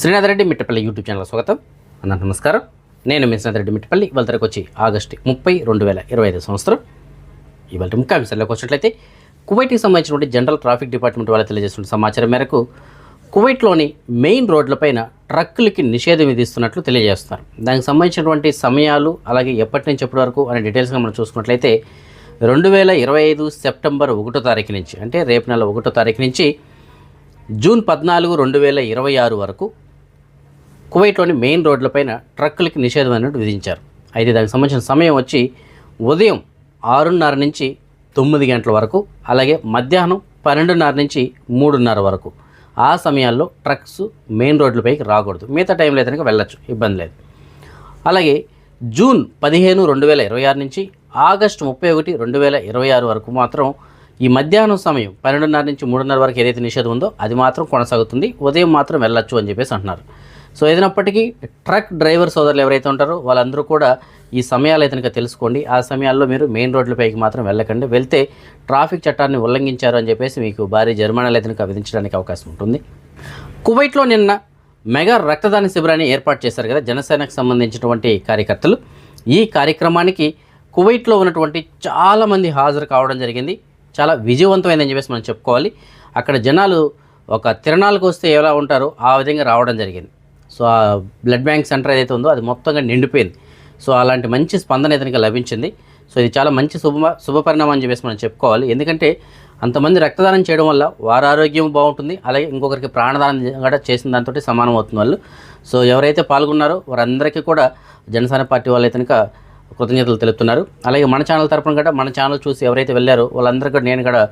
Srinath Reddy Mittapalli YouTube channel స్వాగతం. అందరూ నమస్కారం. నేను మీ శ్రీనాథ్ రెడ్డి మిట్టపల్లి. ఇవాళ తరకు వచ్చి ఆగస్టు ముప్పై రెండు వేల ఇరవై ఐదు సంవత్సరం. ఇవాళ ముఖ్య అంశాల్లోకి వచ్చినట్లయితే కువైట్కి సంబంధించినటువంటి జనరల్ ట్రాఫిక్ డిపార్ట్మెంట్ వాళ్ళు తెలియజేస్తున్న సమాచారం మేరకు కువైట్లోని మెయిన్ రోడ్లపైన ట్రక్కులకి నిషేధం విధిస్తున్నట్లు తెలియజేస్తున్నారు. దానికి సంబంధించినటువంటి సమయాలు అలాగే ఎప్పటి నుంచి ఎప్పటి వరకు అనే డీటెయిల్స్గా మనం చూసుకున్నట్లయితే రెండు వేల ఇరవై ఐదు సెప్టెంబర్ ఒకటో తారీఖు నుంచి అంటే రేపు నెల ఒకటో తారీఖు నుంచి జూన్ పద్నాలుగు రెండు వేల ఇరవై ఆరు వరకు కువైట్లోని మెయిన్ రోడ్లపైన ట్రక్కులకి నిషేధం అన్నట్టు విధించారు. అయితే దానికి సంబంధించిన సమయం వచ్చి ఉదయం ఆరున్నర నుంచి తొమ్మిది గంటల వరకు అలాగే మధ్యాహ్నం పన్నెండున్నర నుంచి మూడున్నర వరకు. ఆ సమయాల్లో ట్రక్స్ మెయిన్ రోడ్లపైకి రాకూడదు. మిగతా టైంలో అయితే వెళ్ళచ్చు ఇబ్బంది లేదు. అలాగే జూన్ పదిహేను రెండు వేల ఇరవై ఆరు నుంచి ఆగస్టు ముప్పై ఒకటి రెండు వేల ఇరవై ఆరు వరకు మాత్రం ఈ మధ్యాహ్నం సమయం పన్నెండున్నర నుంచి మూడున్నర వరకు ఏదైతే నిషేధం ఉందో అది మాత్రం కొనసాగుతుంది. ఉదయం మాత్రం వెళ్ళొచ్చు అని చెప్పేసి అంటున్నారు. సో ఏదైనప్పటికీ ట్రక్ డ్రైవర్ సోదరులు ఎవరైతే ఉంటారో వాళ్ళందరూ కూడా ఈ సమయాలు అయితే కనుక తెలుసుకోండి. ఆ సమయాల్లో మీరు మెయిన్ రోడ్లపైకి మాత్రం వెళ్ళకండి. వెళ్తే ట్రాఫిక్ చట్టాన్ని ఉల్లంఘించారు అని చెప్పేసి మీకు భారీ జరిమానాలు అయితే కనుక విధించడానికి అవకాశం ఉంటుంది. కువైట్లో నిన్న మెగా రక్తదాన శిబిరాన్ని ఏర్పాటు చేశారు కదా జనసేనకు సంబంధించినటువంటి కార్యకర్తలు. ఈ కార్యక్రమానికి కువైట్లో ఉన్నటువంటి చాలామంది హాజరు కావడం జరిగింది. చాలా విజయవంతమైందని చెప్పేసి మనం చెప్పుకోవాలి. అక్కడ జనాలు ఒక తిరణాలకు వస్తే ఎలా ఉంటారో ఆ విధంగా రావడం జరిగింది. సో ఆ బ్లడ్ బ్యాంక్ సెంటర్ ఏదైతే ఉందో అది మొత్తంగా నిండిపోయింది. సో అలాంటి మంచి స్పందన ఇతనికి లభించింది. సో ఇది చాలా మంచి శుభ శుభపరిణామం అని చెప్పేసి మనం చెప్పుకోవాలి. ఎందుకంటే అంతమంది రక్తదానం చేయడం వల్ల వారి ఆరోగ్యం బాగుంటుంది. అలాగే ఇంకొకరికి ప్రాణదానం కూడా చేసిన దాంతో సమానం అవుతుంది వాళ్ళు. సో ఎవరైతే పాల్గొన్నారో వారందరికీ కూడా జనసేన పార్టీ వాళ్ళు అయితే కృతజ్ఞతలు తెలుపుతున్నారు. అలాగే మన ఛానల్ తరపున కూడా మన ఛానల్ చూసి ఎవరైతే వెళ్ళారో వాళ్ళందరికీ కూడా నేను కూడా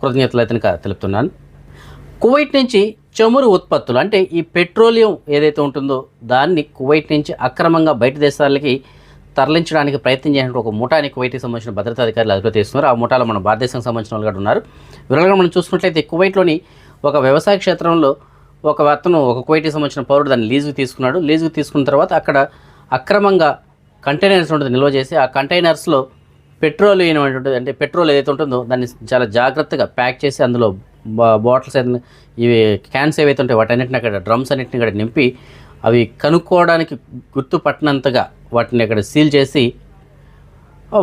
కృతజ్ఞతలు అయితే తెలుపుతున్నాను. కువైట్ నుంచి చమురు ఉత్పత్తులు అంటే ఈ పెట్రోలియం ఏదైతే ఉంటుందో దాన్ని కువైట్ నుంచి అక్రమంగా బయట దేశాలకి తరలించడానికి ప్రయత్నం చేసిన ఒక ముఠాని కువైట్కి సంబంధించిన భద్రతా అధికారులు అదుపు తీస్తున్నారు. ఆ ముఠాలో మన భారతదేశం సంబంధించిన వాళ్ళు కూడా ఉన్నారు. వివరంగా మనం చూసుకున్నట్లయితే కువైట్లోని ఒక వ్యవసాయ క్షేత్రంలో ఒక అతను ఒక కువైట్కి సంబంధించిన పౌరుడు దాన్ని లీజుకు తీసుకున్నాడు. లీజుకు తీసుకున్న తర్వాత అక్కడ అక్రమంగా కంటైనర్స్ ఉంటుంది నిల్వ చేసి ఆ కంటైనర్స్లో పెట్రోల్ అంటే పెట్రోల్ ఏదైతే ఉంటుందో దాన్ని చాలా జాగ్రత్తగా ప్యాక్ చేసి అందులో బాటిల్స్ అయితే ఇవి క్యాన్స్ ఏవైతే ఉంటాయో వాటన్నిటిని అక్కడ డ్రమ్స్ అన్నిటిని అక్కడ నింపి అవి కనుక్కోవడానికి గుర్తుపట్టినంతగా వాటిని అక్కడ సీల్ చేసి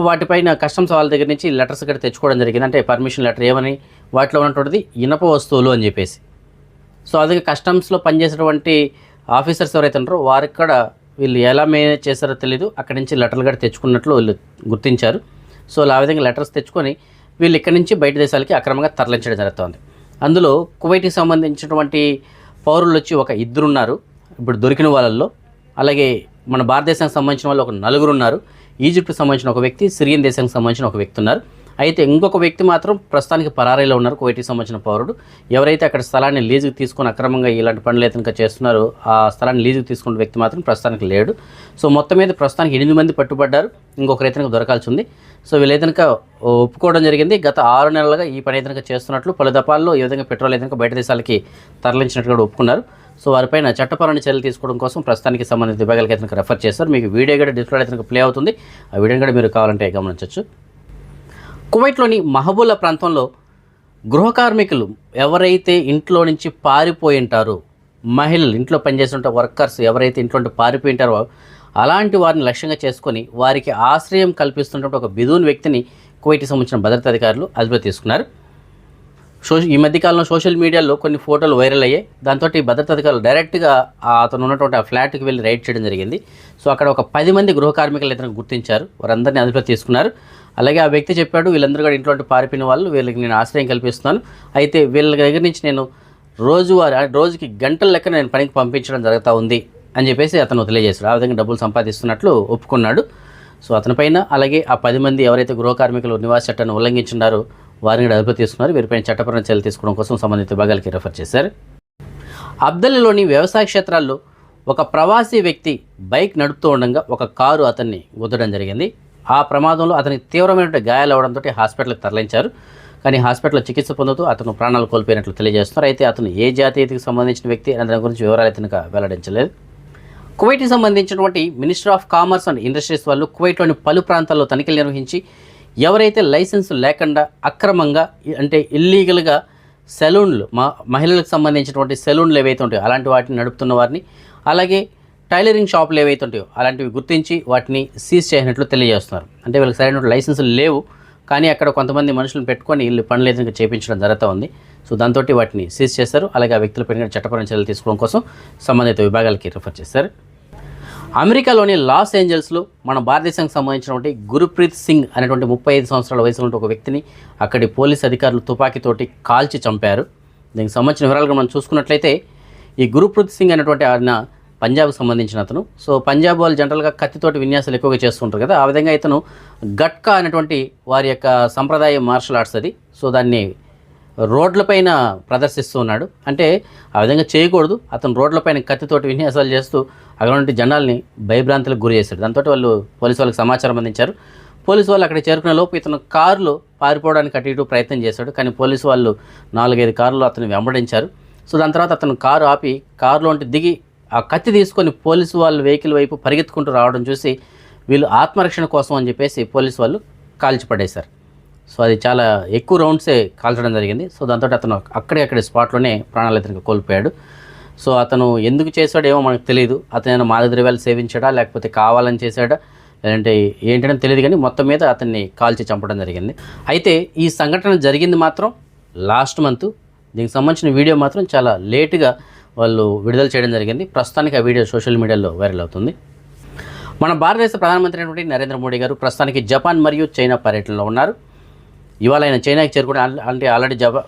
వాటిపైన కస్టమ్స్ వాళ్ళ దగ్గర నుంచి లెటర్స్ ఇక్కడ తెచ్చుకోవడం జరిగింది. అంటే పర్మిషన్ లెటర్ ఏమని వాటిలో ఉన్నటువంటిది ఇనప వస్తువులు అని చెప్పేసి. సో అదే కస్టమ్స్లో పనిచేసినటువంటి ఆఫీసర్స్ ఎవరైతే ఉంటారో వారికి కూడా వీళ్ళు ఎలా మేనేజ్ చేశారో తెలీదు. అక్కడి నుంచి లెటర్లు కూడా తెచ్చుకున్నట్లు వీళ్ళు గుర్తించారు. సో ఆ విధంగా లెటర్స్ తెచ్చుకొని వీళ్ళు ఇక్కడి నుంచి బయట దేశాలకి అక్రమంగా తరలించడం జరుగుతుంది. అందులో కువైట్కి సంబంధించినటువంటి పౌరులు వచ్చి ఒక ఇద్దరు ఉన్నారు ఇప్పుడు దొరికిన వాళ్ళల్లో అలాగే మన భారతదేశానికి సంబంధించిన వాళ్ళు ఒక నలుగురు ఉన్నారు. ఈజిప్ట్కి సంబంధించిన ఒక వ్యక్తి సిరియన్ దేశానికి సంబంధించిన ఒక వ్యక్తి ఉన్నారు. అయితే ఇంకొక వ్యక్తి మాత్రం ప్రస్తుతానికి పరారీలో ఉన్నారు. కువైటీకి సంబంధించిన పౌరుడు. ఎవరైతే అక్కడ స్థలాన్ని లీజుకు తీసుకొని అక్రమంగా ఇలాంటి పనులు అయితే చేస్తున్నారో ఆ స్థలాన్ని లీజుకు తీసుకున్న వ్యక్తి మాత్రం ప్రస్తుతానికి లేడు. సో మొత్తం మీద ప్రస్తుతానికి ఎనిమిది మంది పట్టుబడ్డారు. ఇంకొకరు అయితే దొరకాల్సి ఉంది. సో వీళ్ళు ఒప్పుకోవడం జరిగింది. గత ఆరు నెలలుగా ఈ పని అయితే చేస్తున్నట్లు పలు దఫాల్లో ఈ విధంగా పెట్రోల్ అయితే బయట దేశాలకి తరలించినట్టు కూడా ఒప్పుకున్నారు. సో వారిపైన చట్టపరమైన చర్యలు తీసుకోవడం కోసం ప్రస్తుతానికి సంబంధించిన విభాగాలకు అయితే రెఫర్ చేస్తారు మీకు వీడియో కూడా డిస్ప్లే అయితే ప్లే అవుతుంది. ఆ వీడియోని కూడా మీరు కావాలంటే గమనించవచ్చు. కువైట్లోని మహబూలా ప్రాంతంలో గృహ కార్మికులు ఎవరైతే ఇంట్లో నుంచి పారిపోయి ఉంటారో మహిళలు ఇంట్లో పనిచేస్తుంటే వర్కర్స్ ఎవరైతే ఇంట్లో నుండి పారిపోయి ఉంటారో అలాంటి వారిని లక్ష్యంగా చేసుకొని వారికి ఆశ్రయం కల్పిస్తున్నటువంటి ఒక బిదూన్ వ్యక్తిని కువైట్కి సంబంధించిన భద్రతా అధికారులు అదుపులో తీసుకున్నారు. సో ఈ మధ్యకాలంలో సోషల్ మీడియాలో కొన్ని ఫోటోలు వైరల్ అయ్యాయి. దాంతో ఈ భద్రతా అధికారులు డైరెక్ట్గా అతను ఉన్నటువంటి ఆ ఫ్లాట్కి వెళ్ళి రైడ్ చేయడం జరిగింది. సో అక్కడ ఒక పది మంది గృహ కార్మికులు ఇతను గుర్తించారు. వారందరినీ అదుపులో తీసుకున్నారు. అలాగే ఆ వ్యక్తి చెప్పాడు వీళ్ళందరూ కూడా ఇంట్లో పారిపోయిన వాళ్ళు వీళ్ళకి నేను ఆశ్రయం కల్పిస్తున్నాను. అయితే వీళ్ళ దగ్గర నుంచి నేను రోజువారి రోజుకి గంటల లెక్క నేను పనికి పంపించడం జరుగుతూ ఉంది అని చెప్పేసి అతను తెలియజేశాడు. ఆ విధంగా డబ్బులు సంపాదిస్తున్నట్లు ఒప్పుకున్నాడు. సో అతనిపైన అలాగే ఆ పది మంది ఎవరైతే గృహ కార్మికులు నివాస చట్టాన్ని ఉల్లంఘించున్నారో వారిని కూడా అదుపు తీసుకున్నారు. వీరిపైన చట్టపరమైన చర్యలు తీసుకోవడం కోసం సంబంధిత విభాగాలకి రెఫర్ చేశారు. అబ్దల్లిలోని వ్యవసాయ క్షేత్రాల్లో ఒక ప్రవాసీ వ్యక్తి బైక్ నడుపుతూ ఉండగా ఒక కారు అతన్ని గుద్దడం జరిగింది. ఆ ప్రమాదంలో అతనికి తీవ్రమైన గాయాలు అవడంతో హాస్పిటల్కి తరలించారు. కానీ హాస్పిటల్లో చికిత్స పొందుతూ అతను ప్రాణాలు కోల్పోయినట్లు తెలియజేస్తున్నారు. అయితే అతను ఏ జాతీయతకు సంబంధించిన వ్యక్తి అనే దాని గురించి వివరాలు అయితే వెల్లడించలేదు. కువైట్కి సంబంధించినటువంటి minister of commerce and industries వాళ్ళు కువైట్లోని పలు ప్రాంతాల్లో తనిఖీలు నిర్వహించి ఎవరైతే లైసెన్స్ లేకుండా అక్రమంగా అంటే ఇల్లీగల్గా సెలూన్లు మా మహిళలకు సంబంధించినటువంటి సెలూన్లు ఏవైతే ఉంటాయో అలాంటి వాటిని నడుపుతున్న వారిని అలాగే టైలరింగ్ షాపులు ఏవైతే ఉంటాయో అలాంటివి గుర్తించి వాటిని సీజ్ చేసినట్లు తెలియజేస్తున్నారు. అంటే వీళ్ళకి సరైన లైసెన్సులు లేవు కానీ అక్కడ కొంతమంది మనుషులను పెట్టుకొని వీళ్ళు పనులు ఏదైనా చేయించడం జరుగుతూ ఉంది. సో దాంతో వాటిని సీజ్ చేస్తారు. అలాగే ఆ వ్యక్తులపైన చట్టపరమైన చర్యలు తీసుకోవడం కోసం సంబంధిత విభాగాలకి రిఫర్ చేస్తారు. అమెరికాలోని లాస్ ఏంజల్స్లో మన భారతదేశానికి సంబంధించినటువంటి గురుప్రీత్ సింగ్ అనేటువంటి ముప్పై ఐదు సంవత్సరాల వయసులో ఒక వ్యక్తిని అక్కడి పోలీస్ అధికారులు తుపాకీతోటి కాల్చి చంపారు. దీనికి సంబంధించిన వివరాలుగా మనం చూసుకున్నట్లయితే ఈ గురుప్రీత్ సింగ్ అనేటువంటి ఆయన పంజాబ్కి సంబంధించిన అతను. సో పంజాబ్ వాళ్ళు జనరల్గా కత్తితోటి విన్యాసాలు ఎక్కువగా చేస్తుంటారు కదా. ఆ విధంగా ఇతను గట్కా అనేటువంటి వారి యొక్క సంప్రదాయ మార్షల్ ఆర్ట్స్ అది. సో దాన్ని రోడ్లపైన ప్రదర్శిస్తూ ఉన్నాడు. అంటే ఆ విధంగా చేయకూడదు. అతను రోడ్లపైన కత్తితోటి విన్యాసాలు చేస్తూ అక్కడ నుండి జనాల్ని భయభ్రాంతులకు గురి చేశాడు. దాంతో వాళ్ళు పోలీసు వాళ్ళకి సమాచారం అందించారు. పోలీసు వాళ్ళు అక్కడ చేరుకునే లోపు ఇతను కారులో పారిపోవడానికి అటు ఇటు ప్రయత్నం చేశాడు. కానీ పోలీసు వాళ్ళు నాలుగైదు కార్లు అతను వెంబడించారు. సో దాని తర్వాత అతను కారు ఆపి కారులోంటి దిగి ఆ కత్తి తీసుకొని పోలీసు వాళ్ళు వెహికల్ వైపు పరిగెత్తుకుంటూ రావడం చూసి వీళ్ళు ఆత్మరక్షణ కోసం అని చెప్పేసి పోలీసు వాళ్ళు కాల్చిపడేశారు. సో అది చాలా ఎక్కువ రౌండ్సే కాల్చడం జరిగింది. సో దాంతో అతను అక్కడే అక్కడే స్పాట్లోనే ప్రాణాలు అతనికి కోల్పోయాడు. సో అతను ఎందుకు చేశాడేమో ఏమో మనకు తెలియదు అతను ఏమైనా ద్రవ్యాలు సేవించాడా లేకపోతే కావాలని చేశాడా లేదంటే ఏంటని తెలియదు కానీ మొత్తం మీద అతన్ని కాల్చి చంపడం జరిగింది. అయితే ఈ సంఘటన జరిగింది మాత్రం లాస్ట్ మంత్. దీనికి సంబంధించిన వీడియో మాత్రం చాలా లేటుగా వాళ్ళు విడుదల చేయడం జరిగింది. ప్రస్తుతానికి ఆ వీడియో సోషల్ మీడియాలో వైరల్ అవుతుంది. మన భారతదేశ ప్రధానమంత్రి అయినటువంటి నరేంద్ర మోడీ గారు ప్రస్తుతానికి జపాన్ మరియు చైనా పర్యటనలో ఉన్నారు. ఇవాళ ఆయన చైనాకి చేరుకుని అంటే ఆల్రెడీ జపా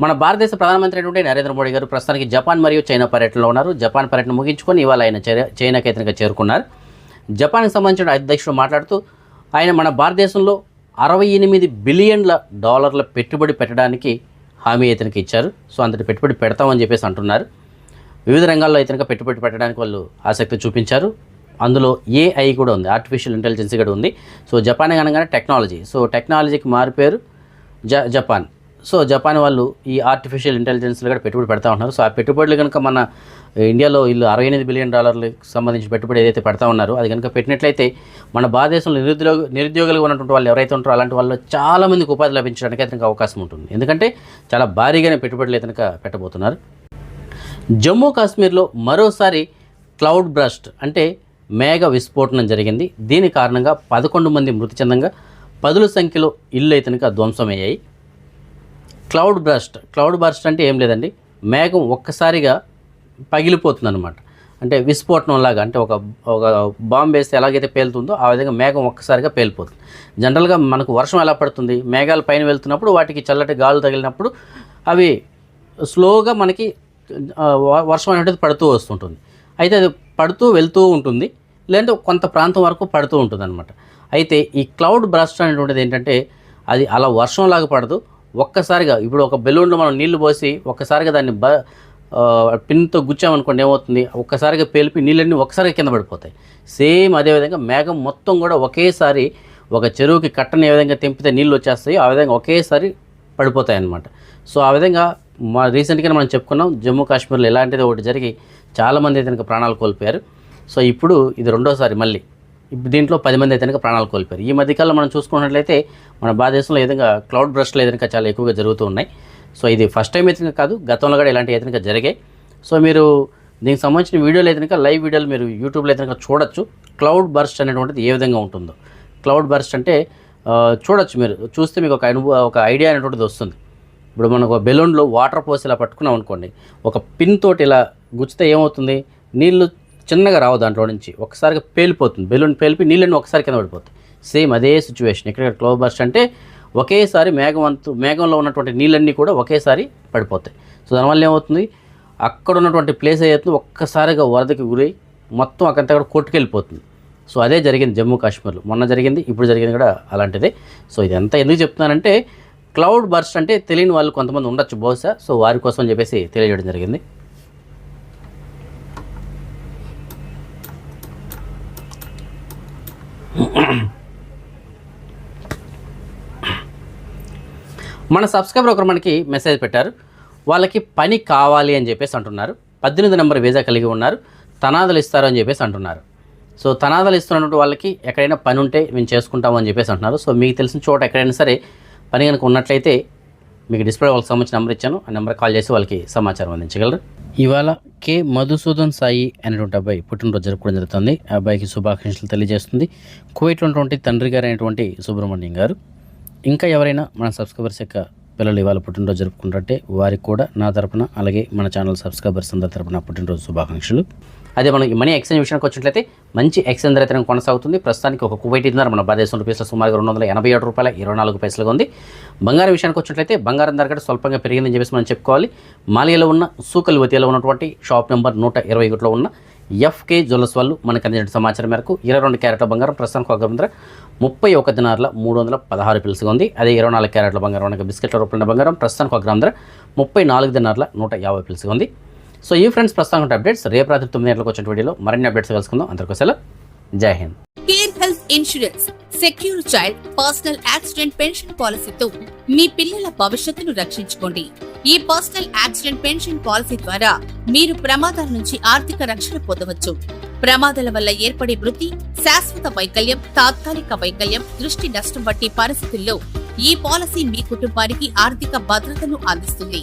మన భారతదేశ ప్రధానమంత్రి అయినటువంటి నరేంద్ర మోడీ గారు ప్రస్తుతానికి జపాన్ మరియు చైనా పర్యటనలో ఉన్నారు. జపాన్ పర్యటన ముగించుకొని ఇవాళ ఆయన చైనా- చైనాకి ఇతనికి చేరుకున్నారు. జపాన్కి సంబంధించిన అధ్యక్షుడు మాట్లాడుతూ ఆయన మన భారతదేశంలో అరవై ఎనిమిది బిలియన్ల డాలర్ల పెట్టుబడి పెట్టడానికి హామీ ఇతనికి ఇచ్చారు. సో అంతటి పెట్టుబడి పెడతామని చెప్పేసి అంటున్నారు. వివిధ రంగాల్లో ఇతనికి పెట్టుబడి పెట్టడానికి వాళ్ళు ఆసక్తి చూపించారు. అందులో ఏఐ కూడా ఉంది. ఆర్టిఫిషియల్ ఇంటెలిజెన్స్ కూడా ఉంది. సో జపాన్ అనగానే టెక్నాలజీ సో టెక్నాలజీకి మారిపోయారు జ జపాన్ సో జపాన్ వాళ్ళు ఈ ఆర్టిఫిషియల్ ఇంటెలిజెన్స్లో కూడా పెట్టుబడి పెడతా ఉన్నారు. సో ఆ పెట్టుబడులు కనుక మన ఇండియాలో వీళ్ళు అరవై ఎనిమిది బిలియన్ డాలర్లకు సంబంధించి పెట్టుబడి ఏదైతే పెడతా ఉన్నారో అది కనుక పెట్టినట్లయితే మన భారతదేశంలో నిరుద్యోగ నిరుద్యోగులుగా ఉన్నటువంటి వాళ్ళు ఎవరైతే ఉంటారో అలాంటి వాళ్ళు చాలామందికి ఉపాధి లభించడానికి అతనికి అవకాశం ఉంటుంది. ఎందుకంటే చాలా భారీగానే పెట్టుబడులు ఇతనికి పెట్టబోతున్నారు. జమ్మూ కాశ్మీర్లో మరోసారి క్లౌడ్ బ్రస్ట్ అంటే మేఘ విస్ఫోటనం జరిగింది. దీని కారణంగా పదకొండు మంది మృతి చెందంగా పదుల సంఖ్యలో ఇల్లు అయితే ధ్వంసమయ్యాయి. క్లౌడ్ బ్రస్ట్ క్లౌడ్ బర్స్ట్ అంటే ఏం లేదండి. మేఘం ఒక్కసారిగా పగిలిపోతుంది అనమాట అంటే విస్ఫోటనం లాగా అంటే ఒక ఒక బాంబు వేస్తే ఎలాగైతే పేలుతుందో ఆ విధంగా మేఘం ఒక్కసారిగా పేలిపోతుంది. జనరల్గా మనకు వర్షం ఎలా పడుతుంది? మేఘాలు పైన వెళ్తున్నప్పుడు వాటికి చల్లటి గాలు తగిలినప్పుడు అవి స్లోగా మనకి వర్షం అనేది పడుతూ వస్తుంటుంది. అయితే అది పడుతూ వెళ్తూ ఉంటుంది. లేదంటే కొంత ప్రాంతం వరకు పడుతూ ఉంటుంది అనమాట అయితే ఈ క్లౌడ్ బ్రస్ట్ అనేటువంటిది ఏంటంటే అది అలా వర్షంలాగా పడదు. ఒక్కసారిగా ఇప్పుడు ఒక బెలూన్లో మనం నీళ్ళు పోసి ఒక్కసారిగా దాన్ని బ పిన్తో గుచ్చామనుకోండి ఏమవుతుంది? ఒక్కసారిగా పేలిపి నీళ్ళన్నీ ఒక్కసారిగా కింద పడిపోతాయి. సేమ్ అదేవిధంగా మేఘం మొత్తం కూడా ఒకేసారి ఒక చెరువుకి కట్టని ఏ విధంగా తెంపితే నీళ్ళు వచ్చేస్తాయి ఆ విధంగా ఒకేసారి పడిపోతాయి అన్నమాట సో ఆ విధంగా మా రీసెంట్గా మనం చెప్పుకున్నాం జమ్మూ కాశ్మీర్లో ఇలాంటిది ఒకటి జరిగి చాలామంది అయితే ప్రాణాలు కోల్పోయారు. సో ఇప్పుడు ఇది రెండోసారి మళ్ళీ. ఇప్పుడు దీంట్లో పది మంది అయితే కనుక ప్రాణాలు కోల్పోయారు. ఈ మధ్యకాలంలో మనం చూసుకున్నట్లయితే మన భారతదేశంలో ఏదైనా క్లౌడ్ బ్రష్లు ఏదైనా చాలా ఎక్కువగా జరుగుతూ ఉన్నాయి. సో ఇది ఫస్ట్ టైం అయితే కాదు గతంలో కూడా ఇలాంటి ఏదైనా జరిగాయి. సో మీరు దీనికి సంబంధించిన వీడియోలు అయితే లైవ్ వీడియోలు మీరు యూట్యూబ్లో అయితే చూడొచ్చు. క్లౌడ్ బర్స్ట్ అనేటువంటిది ఏ విధంగా ఉంటుందో. క్లౌడ్ బర్స్ట్ అంటే చూడొచ్చు మీరు. చూస్తే మీకు ఒక అనుభవ ఒక ఐడియా అనేటువంటిది వస్తుంది. ఇప్పుడు మనకు ఒక బెలూన్లో వాటర్ పోసి ఇలా పట్టుకున్నాం అనుకోండి. ఒక పిన్ తోటి ఇలా గుచ్చితే ఏమవుతుంది? నీళ్ళు చిన్నగా రావు దాంట్లో నుంచి. ఒకసారిగా పేలిపోతుంది. బెలూన్ పేలిపి నీళ్ళని ఒకసారి కింద పడిపోతాయి. సేమ్ అదే సిచ్యువేషన్ ఇక్కడ క్లౌడ్ బస్ట్ అంటే ఒకేసారి మేఘం అంతు మేఘంలో ఉన్నటువంటి నీళ్ళన్నీ కూడా ఒకేసారి పడిపోతాయి. సో దానివల్ల ఏమవుతుంది? అక్కడ ఉన్నటువంటి ప్లేస్ ఏదైతుంది ఒక్కసారిగా వరదకి గురై మొత్తం అక్కడంతా కూడా కొట్టుకెళ్ళిపోతుంది. సో అదే జరిగింది జమ్మూ కాశ్మీర్లో. మొన్న జరిగింది ఇప్పుడు జరిగింది కూడా అలాంటిదే. సో ఇదంతా ఎందుకు చెప్తున్నానంటే క్లౌడ్ బర్స్ట్ అంటే తెలియని వాళ్ళు కొంతమంది ఉండొచ్చు బహుశా. సో వారి కోసం చెప్పేసి తెలియజేయడం జరిగింది. మన సబ్స్క్రైబర్ ఒకరు మనకి మెసేజ్ పెట్టారు. వాళ్ళకి పని కావాలి అని చెప్పేసి అంటున్నారు. పద్దెనిమిది నెంబర్ వీసా కలిగి ఉన్నారు. తనాదులు ఇస్తారు అని చెప్పేసి అంటున్నారు. సో తనాదులు ఇస్తున్నటువంటి వాళ్ళకి ఎక్కడైనా పని ఉంటే మేము చేసుకుంటాము అని చెప్పేసి అంటున్నారు. సో మీకు తెలిసిన చోట ఎక్కడైనా సరే పని కనుక ఉన్నట్లయితే మీకు డిస్ప్లే వాళ్ళకి సంబంధించిన నెంబర్ ఇచ్చాను. ఆ నెంబర్ కాల్ చేసి వాళ్ళకి సమాచారం అందించగలరు. ఇవాళ కె మధుసూదన్ సాయి అనేటువంటి అబ్బాయి పుట్టినరోజు జరుపుకోవడం జరుగుతుంది. ఆ అబ్బాయికి శుభాకాంక్షలు తెలియజేస్తుంది. కువైట్ ఉన్నటువంటి తండ్రి గారు అయినటువంటి సుబ్రహ్మణ్యం గారు. ఇంకా ఎవరైనా మన సబ్స్క్రైబర్స్ యొక్క పిల్లలు ఇవాళ పుట్టినరోజు జరుపుకుంటుంటే వారికి కూడా నా తరపున అలాగే మన ఛానల్ సబ్స్క్రైబర్స్ అందరి తరపున పుట్టినరోజు శుభాకాంక్షలు. అదే మనం ఈ మనీ ఎక్స్చేంజ్ విషయానికి వచ్చినట్లయితే మంచి ఎక్స్చేంజ్ ధర అయితే కొనసాగుతుంది. ప్రస్తుతానికి ఒక కువైటీన్నర మన భారతదేశం రూపీస్లో సుమారుగా రెండు వందల ఎనభై ఏడు రూపాయల ఇరవై నాలుగు పైసలుగా ఉంది. బంగారం విషయానికి వచ్చినట్లయితే బంగారం ధర కూడా స్వల్పంగా పెరిగిందని చెప్పేసి మనం చెప్పుకోవాలి. మాలియాలో ఉన్న సూకల్ ఉన్నటువంటి షాప్ నెంబర్ నూట ఇరవై ఒకటిలో ఉన్న ఎఫ్కే జ్యువెల్స్ వాళ్ళు మనకు అందించిన సమాచారం మేరకు ఇరవై రెండు క్యారెట్ల బంగారం ప్రస్తుతానికి ఒక ధర ముప్పై ఒక దినార్ల మూడు వందల పదహారు పిలుసుగా ఉంది. అదే ఇరవై నాలుగు క్యారెట్ల బంగారం అనగా బిస్కెట్ల రూపాయల బంగారం ప్రస్తుతానికి ఒక గ్రామ ధర ముప్పై నాలుగు దినార్ల నూట యాభై పిలుసుగా ఉంది. సో ఈ ఫ్రెండ్స్ ప్రస్తుతం అప్డేట్స్. రేపు రాత్రి తొమ్మిది గంటలకు వచ్చిన వీడియోలో మరిన్ని అప్డేట్స్ కలుసుకుందాం. అందరికీ సెలవు. Jai Hind. Care health insurance secure child personal accident pension పాలసీతో మీ పిల్లల భవిష్యత్తును రక్షించుకోండి. ఈ పర్సనల్ యాక్సిడెంట్ పెన్షన్ పాలసీ ద్వారా మీరు ప్రమాదాల నుంచి ఆర్థిక రక్షణ పొందవచ్చు. ప్రమాదాల వల్ల ఏర్పడే మృతి శాశ్వత వైకల్యం తాత్కాలిక వైకల్యం దృష్టి నష్టం వంటి పరిస్థితుల్లో ఈ పాలసీ మీ కుటుంబానికి ఆర్థిక భద్రతను అందిస్తుంది.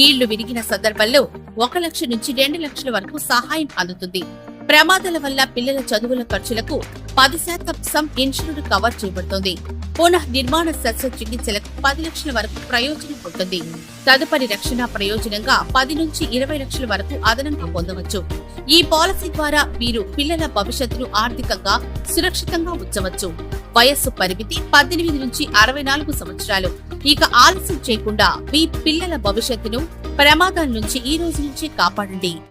కీళ్ళు విరిగిన సందర్భంలో ఒక లక్ష నుంచి రెండు లక్షల వరకు సహాయం అందుతుంది. ప్రమాదాల వల్ల పిల్లల చదువుల ఖర్చులకు పది శాతం సమ్ ఇన్సూరెన్స్ కవర్ చేయబడుతుంది. పునః నిర్మాణ శస్త్రచికిత్సలకు పది లక్షల వరకు ప్రయోజనం ఉంటుంది. తదుపరి రక్షణ ప్రయోజనంగా పది నుంచి ఇరవై లక్షల వరకు అదనంగా పొందవచ్చు. ఈ పాలసీ ద్వారా మీరు పిల్లల భవిష్యత్తును ఆర్థికంగా సురక్షితంగా ఉంచవచ్చు. వయస్సు పరిమితి పద్దెనిమిది నుంచి అరవై నాలుగు సంవత్సరాలు. ఇక ఆలస్యం చేయకుండా మీ పిల్లల భవిష్యత్తును ప్రమాదాల నుంచి ఈ రోజు నుంచి కాపాడండి.